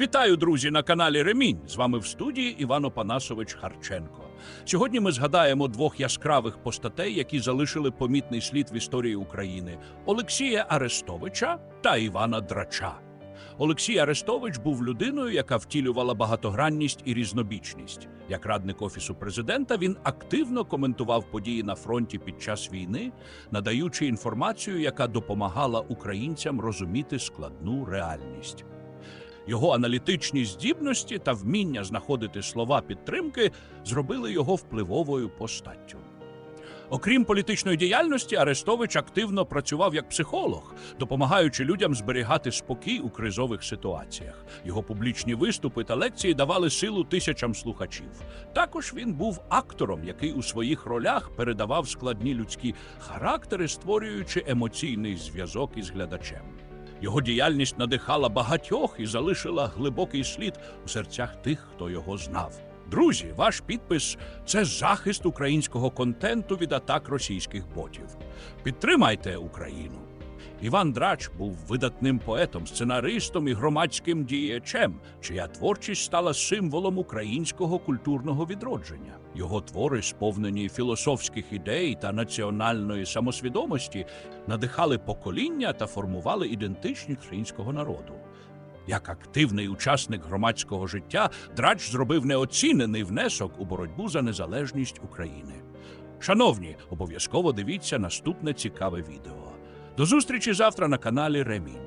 Вітаю, друзі, на каналі Ремінь. З вами в студії Іван Опанасович Харченко. Сьогодні ми згадаємо двох яскравих постатей, які залишили помітний слід в історії України: Олексія Арестовича та Івана Драча. Олексій Арестович був людиною, яка втілювала багатогранність і різнобічність. Як радник офісу президента, він активно коментував події на фронті під час війни, надаючи інформацію, яка допомагала українцям розуміти складну реальність. Його аналітичні здібності та вміння знаходити слова підтримки зробили його впливовою постаттю. Окрім політичної діяльності, Арестович активно працював як психолог, допомагаючи людям зберігати спокій у кризових ситуаціях. Його публічні виступи та лекції давали силу тисячам слухачів. Також він був актором, який у своїх ролях передавав складні людські характери, створюючи емоційний зв'язок із глядачем. Його діяльність надихала багатьох і залишила глибокий слід у серцях тих, хто його знав. Друзі, ваш підпис це захист українського контенту від атак російських ботів. Підтримайте Україну. Іван Драч був видатним поетом, сценаристом і громадським діячем, чия творчість стала символом українського культурного відродження. Його твори, сповнені філософських ідей та національної самосвідомості, надихали покоління та формували ідентичність українського народу. Як активний учасник громадського життя, Драч зробив неоцінений внесок у боротьбу за незалежність України. Шановні, обов'язково дивіться наступне цікаве відео. До зустрічі завтра на каналі Ремінь.